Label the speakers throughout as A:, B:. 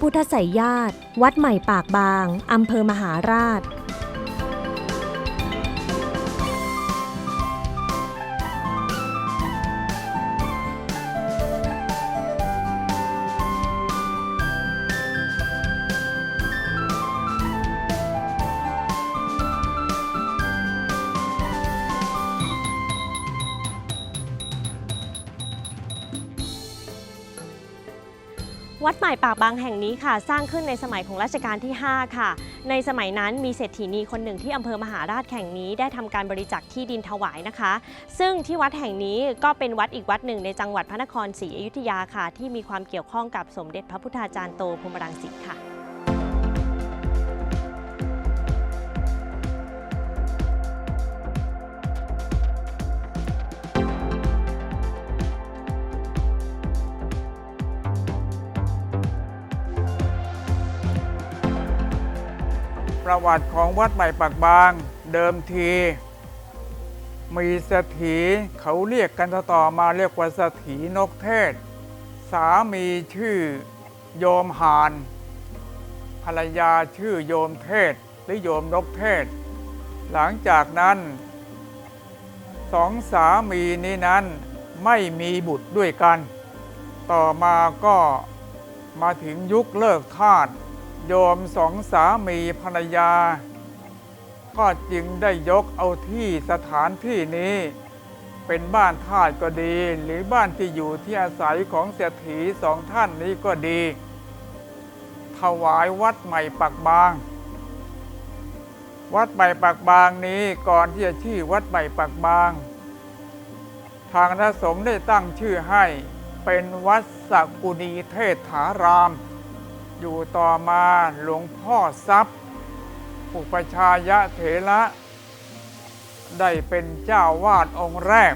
A: พุทธไสยญาติ วัดใหม่ปากบาง อำเภอมหาราช วัดใหม่ปากบางแห่งนี้ค่ะ สร้างขึ้นในสมัยของรัชกาลที่ 5 ค่ะ ในสมัยนั้นมีเศรษฐีนีคนหนึ่งที่อำเภอมหาราชแห่งนี้ได้ทำการบริจาคที่ดินถวายนะคะ ซึ่งที่วัดแห่งนี้ก็เป็นวัดอีกวัดหนึ่งในจังหวัดพระนครศรีอยุธยาค่ะ ที่มีความเกี่ยวข้องกับสมเด็จพระพุทธาจารย์โตพรหมรังสีค่ะ
B: ประวัติของวัดใหม่ปากบางเดิมที มีสถีเขาเรียกกันต่อมาเรียกว่าสถีนกเทศ สามีชื่อโยมหานภรรยาชื่อโยมเทศหรือโยมนกเทศ หลังจากนั้นสองสามีนี้นั้นไม่มีบุตรด้วยกัน ต่อมาก็มาถึงยุคเลิกทาส โยมสองสามีภรรยา ก็จึงได้ยกเอาที่สถานที่นี้ เป็นบ้านทาสก็ดี หรือบ้านที่อยู่ที่อาศัยของเศรษฐีสองท่านนี้ก็ดี ถวายวัดใหม่ปักบาง วัดใหม่ปักบางนี้ก่อนที่จะชื่อวัดใหม่ปักบาง ทางนสงฆ์ได้ตั้งชื่อให้เป็นวัดสกุณีเทศถาราม อยู่ต่อมาหลวงพ่อทรัพย์ อุปชายะเถระ ได้เป็นเจ้าวาดองค์แรก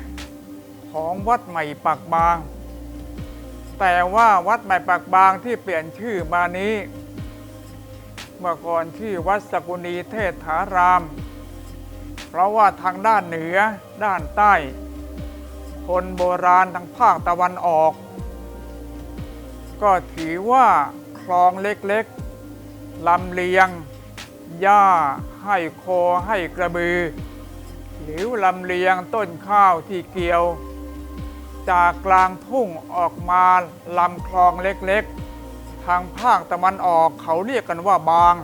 B: ของวัดใหม่ปักบาง แต่ว่าวัดใหม่ปักบางที่เปลี่ยนชื่อมานี้ เมื่อก่อนชื่อวัดสกุณีเทศถาราม เพราะว่าทางด้านเหนือด้านใต้ คนโบราณทางภาคตะวันออก ก็ถือว่า คลองเล็กๆลำเลียง หญ้าให้โคให้กระบือ หรือลำเลียงต้นข้าวที่เกี่ยว จากกลางทุ่งออกมาลำคลองเล็กๆ ทางภาคตะวันออกเขาเรียกกันว่าบาง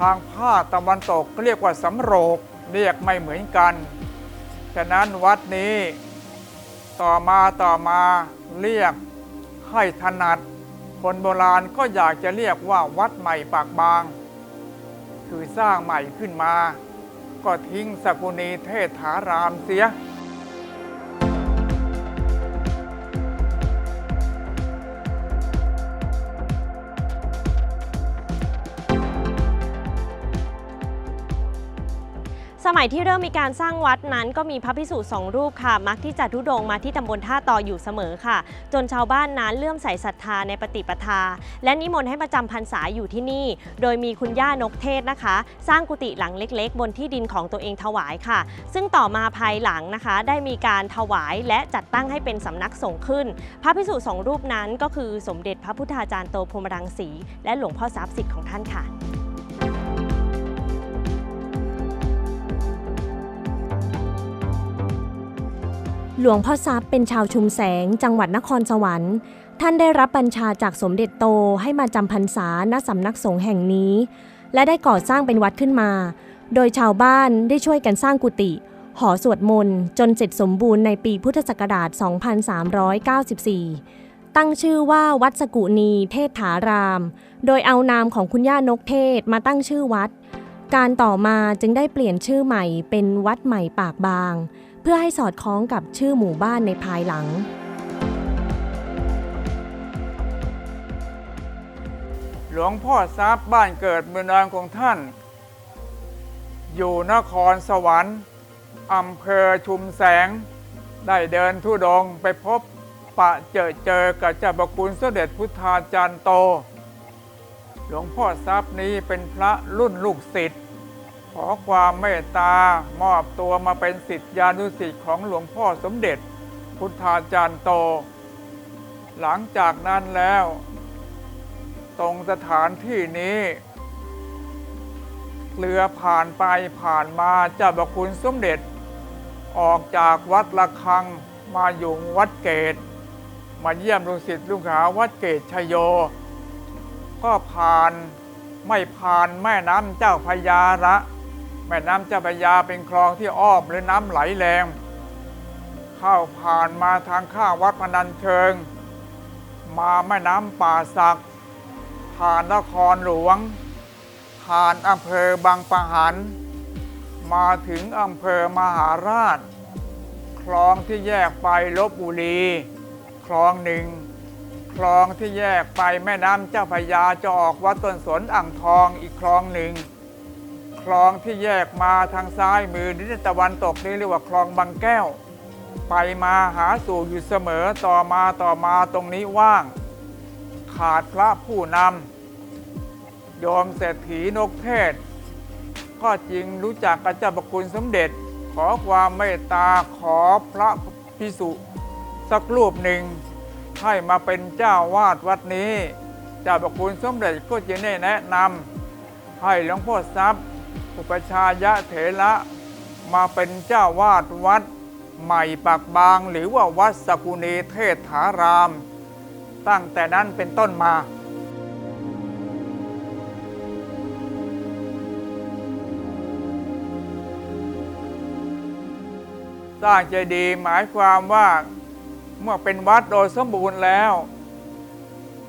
B: ทางภาคตะวันตกเรียกว่าสำโรกเรียกไม่เหมือนกัน ฉะนั้นวัดนี้ต่อมาต่อมาเรียกให้ถนัด คนโบราณก็อยากจะเรียกว่าวัดใหม่ปากบาง คือสร้างใหม่ขึ้นมา ก็ทิ้งสกุณีเทศฐารามเสีย
A: สมัยที่เริ่มมีการสร้างวัดนั้นก็มีพระพิสุสองรูปค่ะ มักที่จะทุดงมาที่ตำบลท่าตออยู่เสมอค่ะ จนชาวบ้านนั้นเลื่อมใสศรัทธาในปฏิปทา และนิมนต์ให้ประจำพรรษาอยู่ที่นี่ โดยมีคุณย่านกเทศนะคะ สร้างกุฏิหลังเล็ก ๆ บนที่ดินของตัวเองถวายค่ะ ซึ่งต่อมาภายหลังนะคะ ได้มีการถวายและจัดตั้งให้เป็นสำนักสงฆ์ขึ้น พระพิสุสองรูปนั้นก็คือสมเด็จพระพุทธาจารย์โตพรมรังสีและหลวงพ่อทรัพย์สิทธิ์ของท่านค่ะ หลวงพ่อทรัพย์เป็นชาวชุมแสงจังหวัดนครสวรรค์ ท่านได้รับบัญชาจากสมเด็จโตให้มาจำพรรษาณสำนักสงฆ์แห่งนี้ และได้ก่อสร้างเป็นวัดขึ้นมา โดยชาวบ้านได้ช่วยกันสร้างกุฏิหอสวดมนต์จนเสร็จสมบูรณ์ในปีพุทธศักราช 2394 ตั้งชื่อว่าวัดสกุณีเทศถาราม โดยเอานามของคุณย่านกเทศมาตั้งชื่อวัด การต่อมาจึงได้เปลี่ยนชื่อใหม่เป็นวัดใหม่ปากบาง พื่อให้สอดคล้องกับชื่อหมู่บ้านในภายหลัง
B: หลวงพ่อทรัพย์บ้านเกิดเมืองนอนของท่าน อยู่นครสวรรค์อำเภอชุมแสง ได้เดินทุดงไปพบปะเจอเจอกับเจ้าประคุณสด็จพุทธาจารย์โต หลวงพ่อทรัพย์นี้เป็นพระรุ่นลูกศิษย์ ขอความเมตตามอบตัวมาเป็นศิษยานุศิษย์ของหลวงพ่อสมเด็จ พุทธาจารย์โต หลังจากนั้นแล้ว ตรงสถานที่นี้เรือผ่านไปผ่านมาเจ้าพระคุณสมเด็จ ออกจากวัดระฆังมาอยู่วัดเกต มาเยี่ยมลูกศิษย์ลูกหาวัดเกตชโย ก็ผ่านไม่ผ่านแม่น้ำเจ้าพระยาละ แม่น้ำเจ้าพระยาเป็นคลองที่อ้อมหรือน้ำไหลแรง เข้าผ่านมาทางข้างวัดพนัญเชิง มาแม่น้ำป่าสัก ผ่านนครหลวง ผ่านอำเภอบางปะหัน มาถึงอำเภอมหาราช คลองที่แยกไปลบบุรี คลองหนึ่งคลองที่แยกไปแม่น้ำเจ้าพระยาจะออกวัดต้นสนอ่างทองอีกคลองหนึ่ง ลองที่แยกมาทางซ้ายมือทิศตะวันตกนี่เรียกว่าคลองบางแก้ว ไปมาหาสู่อยู่เสมอต่อมาต่อมาตรงนี้ว่าง ขาดพระผู้นำโยมเศรษฐีนกเทศ ก็จริงรู้จักกับเจ้าประคุณสมเด็จ ขอความเมตตาขอพระพิสุสักรูปหนึ่งให้มาเป็นเจ้าวาดวัดนี้เจ้าประคุณสมเด็จก็จะได้แนะนำให้หลวงพ่อทรัพย์ อุปชายะเถระมาเป็นเจ้าวาดวัด ใหม่ปากบางหรือว่าวัดสกุณีเทศถาราม ตั้งแต่นั้นเป็นต้นมา สร้างเจดีย์หมายความว่าเมื่อเป็นวัดโดยสมบูรณ์แล้ว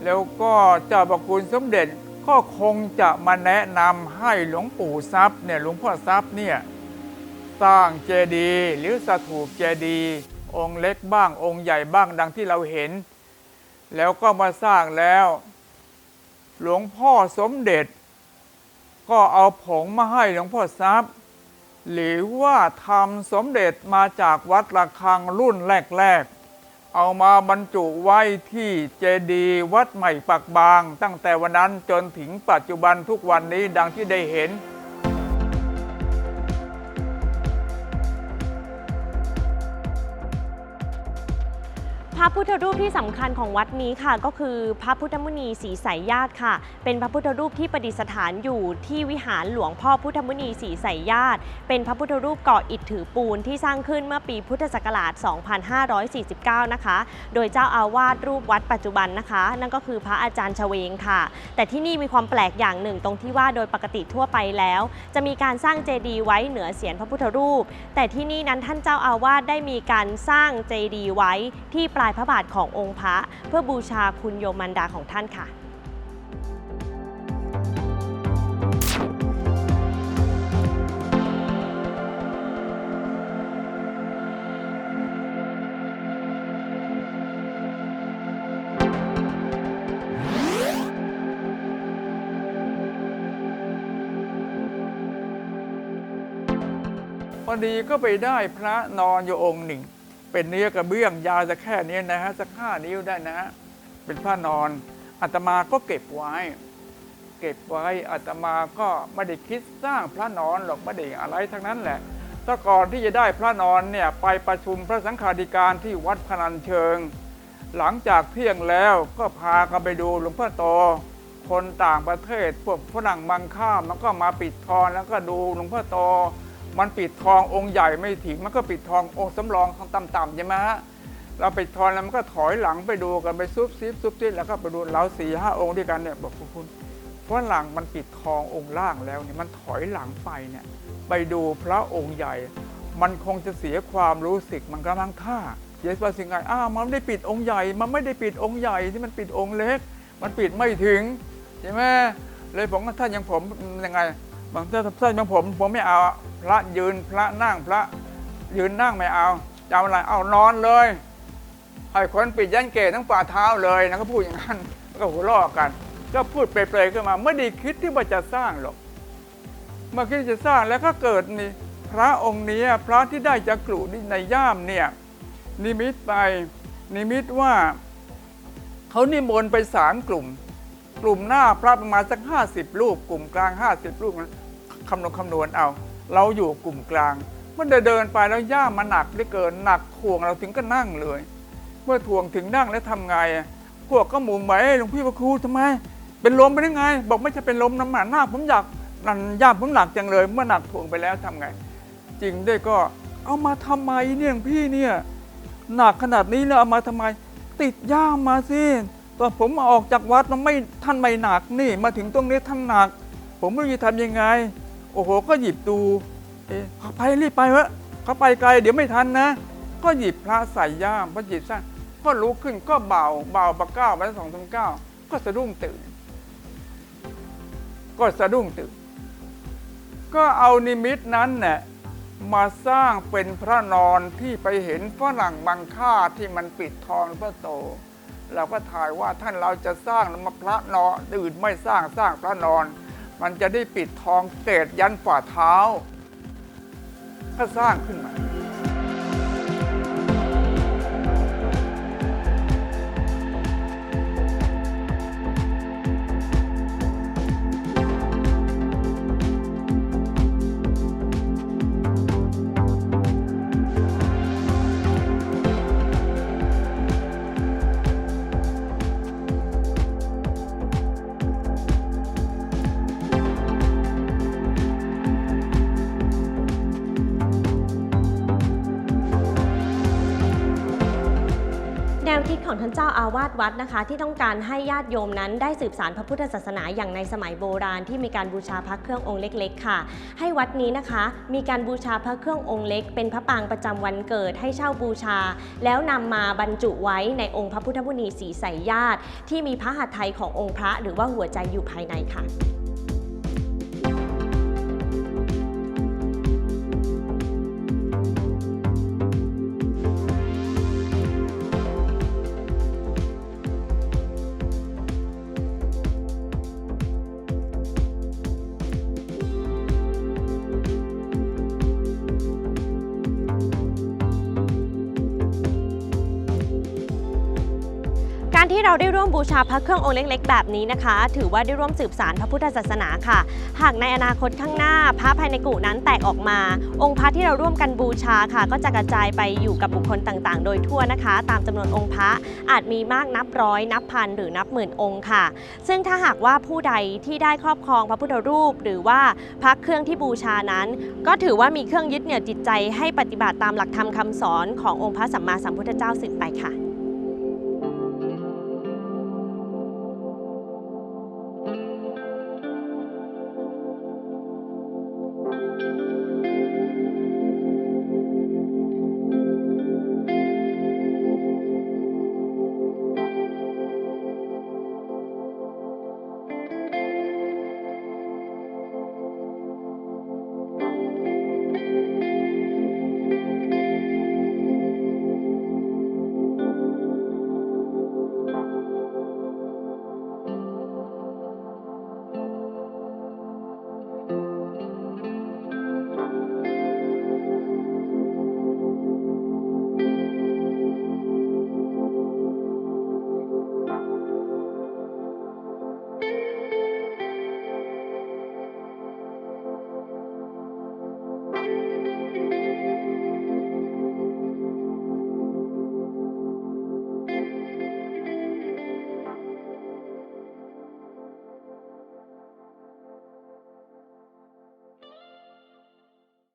B: แล้วก็เจ้าประคุณสมเด็จ ก็คงจะมาแนะนำให้หลวงปู่ทรัพย์เนี่ยหลวงพ่อทรัพย์เนี่ยสร้างเจดีย์หรือสถูปเจดีย์องค์เล็กบ้างองค์ใหญ่บ้างดังที่เราเห็น แล้วก็มาสร้างแล้ว หลวงพ่อสมเด็จ ก็เอาผงมาให้หลวงพ่อทรัพย์ หรือว่าทำสมเด็จมาจากวัดระฆังรุ่นแรกๆ เอามาบรรจุไว้ที่เจดีย์วัดใหม่ปักบาง ตั้งแต่วันนั้นจนถึงปัจจุบันทุกวันนี้ดังที่ได้เห็น
A: พระพุทธรูปที่สำคัญของวัดนี้ค่ะ ก็คือพระพุทธมุนีศรีสายญาติค่ะ เป็นพระพุทธรูปที่ประดิษฐานอยู่ที่วิหารหลวงพ่อพุทธมุนีศรีสายญาติ เป็นพระพุทธรูปก่ออิฐถือปูนที่สร้างขึ้นเมื่อปีพุทธศักราช 2549 นะคะ โดยเจ้าอาวาสรูปวัดปัจจุบันนะคะ นั่นก็คือพระอาจารย์ชเวงค่ะ แต่ที่นี่มีความแปลกอย่างหนึ่งตรงที่ว่าโดยปกติทั่วไปแล้ว จะมีการสร้างเจดีย์ไว้เหนือเสียนพระพุทธรูป แต่ที่นี่นั้นท่านเจ้าอาวาสได้มีการสร้างเจดีย์ไว้ที่ปลายพระบาทขององค์พระ เพื่อบูชาคุณโยมันดาของท่านค่ะ
B: พอดีก็ไปได้พระนอนอยู่องค์หนึ่ง เป็นเนื้อกระเบื้องยาวจะแค่นี้นะฮะสักห้านิ้วได้นะฮะเป็นพระนอนอาตมาก็เก็บไว้ เก็บไว้อาตมาก็ไม่ได้คิดสร้างพระนอนหรอกไม่ได้อะไรทั้งนั้นแหละถ้าก่อนที่จะได้พระนอนเนี่ยไปประชุมพระสังฆาธิการที่วัดพนัญเชิง หลังจากเที่ยงแล้วก็พากันไปดูหลวงพ่อโตคนต่างประเทศพวกฝรั่งมังค่ามันก็มาปิดทองแล้วก็ดูหลวงพ่อโต มันปิดทององค์ใหญ่ไม่ถึงมันก็ปิดทององค์สำรองของต่ำๆใช่ไหมฮะเราปิดทองแล้วมันก็ถอยหลังไปดูกันไปซุบซิบซุบซิบแล้วก็ไปดูเราสี่ห้าองค์ด้วยกันเนี่ยบอกคุณฝรั่งมันปิดทององค์ล่างแล้วเนี่ยมันถอยหลังไปเนี่ยไปดูพระองค์ใหญ่ มันคงจะเสียความรู้สึกมันกำลังท่าเยสว่าสิ่งไงอ้าวมันไม่ได้ปิดองค์ใหญ่ มันไม่ได้ปิดองค์ใหญ่ที่มันปิดองค์เล็ก มันปิดไม่ถึงใช่ไหมเลยผมท่านอยังผมยังไง บางท่านท่านอย่างผมผมไม่เอาพระยืนพระนั่งพระยืนนั่งไม่เอาจะเอาอะไรเอานอนเลยให้คนปิดยันเกศทั้งฝ่าเท้าเลยนะก็พูดอย่างนั้นก็หัวเราะกัน ก็พูดเปรยๆขึ้นมา ไม่ได้คิดที่ว่าจะสร้างหรอกเมื่อคิดจะสร้างแล้วก็เกิดนี่พระองค์นี้พระที่ได้จากกรุในย่ามเนี่ยนิมิตไปนิมิตว่าเขานิมนต์ไปสามกลุ่ม กลุ่มหน้าพระประมาณสักห้าสิบรูป กลุ่มกลางห้าสิบรูปนะคำนวณคำนวณเอา เราอยู่กลุ่มกลาง เมื่อเดินไปแล้วย่ามันหนักได้เกินหนักถ่วงเราถึงก็นั่งเลย เมื่อถ่วงถึงนั่งแล้วทำไง พวกก็มุงไปหลวงพี่พระครูทำไม เป็นลมไปได้ไง บอกไม่ใช่เป็นลมน้ำหนักหน้าผมอยากนั่นย่ามผมหนักจังเลย เมื่อหนักถ่วงไปแล้วทำไง จริงด้วยก็เอามาทำไมเนี่ยพี่เนี่ยหนักขนาดนี้แล้วเอามาทำไม ติดย่ามมาสิ ตอนผมมาออกจากวัดมันไม่ท่านไม่หนักนี่ มาถึงตรงนี้ท่านหนัก ผมไม่รู้จะทำยังไง โอ้โหก็หยิบดูเอ๊ะไปรีบไปวะเขาไปไกลเดี๋ยวไม่ทันนะ ก็หยิบพระใส่ย่ามพอหยิบใส่ก็ลุกขึ้นก็เบาเบาปะเก้าไปสองสามเก้าก็สะดุ้งตื่น ก็สะดุ้งตื่น ก็เอานิมิตนั้นเนี่ยมาสร้างเป็นพระนอนที่ไปเห็นฝรั่งบางค่าที่มันปิดทองพระโต เราก็ถ่ายว่าท่านเราจะสร้างมาพระนอนอื่นไม่สร้างสร้างพระนอน มันจะได้ปิดทองเศษยันฝ่าเท้า ก็สร้างขึ้นมา
A: ของท่านเจ้าอาวาสวัดนะคะ ที่ต้องการให้ญาติโยมนั้นได้สืบสานพระพุทธศาสนาอย่างในสมัยโบราณ ที่มีการบูชาพระเครื่ององค์เล็ก ๆ ค่ะ ให้วัดนี้นะคะ มีการบูชาพระเครื่ององค์เล็ก เป็นพระปางประจำวันเกิดให้เช่าบูชา แล้วนำมาบรรจุไว้ในองค์พระพุทธมุนีสีใสญาติ ที่มีพระหัตถ์ไทยขององค์พระ หรือว่าหัวใจอยู่ภายในค่ะ การที่เราได้ร่วมบูชาพระเครื่ององค์เล็ก ๆ แบบนี้นะคะ ถือว่าได้ร่วมสืบสารพระพุทธศาสนาค่ะ หากในอนาคตข้างหน้า พระภายในกุนั้นแตกออกมา องค์พระที่เราร่วมกันบูชาค่ะ ก็จะกระจายไปอยู่กับบุคคลต่างๆ โดยทั่วนะคะ ตามจำนวนองค์พระอาจมีมากนับร้อย นับพันหรือนับหมื่นองค์ค่ะ ซึ่งถ้าหากว่าผู้ใดที่ได้ครอบครองพระพุทธรูป หรือว่าพระเครื่องที่บูชานั้น ก็ถือว่ามีเครื่องยึดเหนี่ยวจิตใจให้ปฏิบัติตามหลักธรรมคำสอนขององค์พระสัมมาสัมพุทธเจ้าสืบไปค่ะ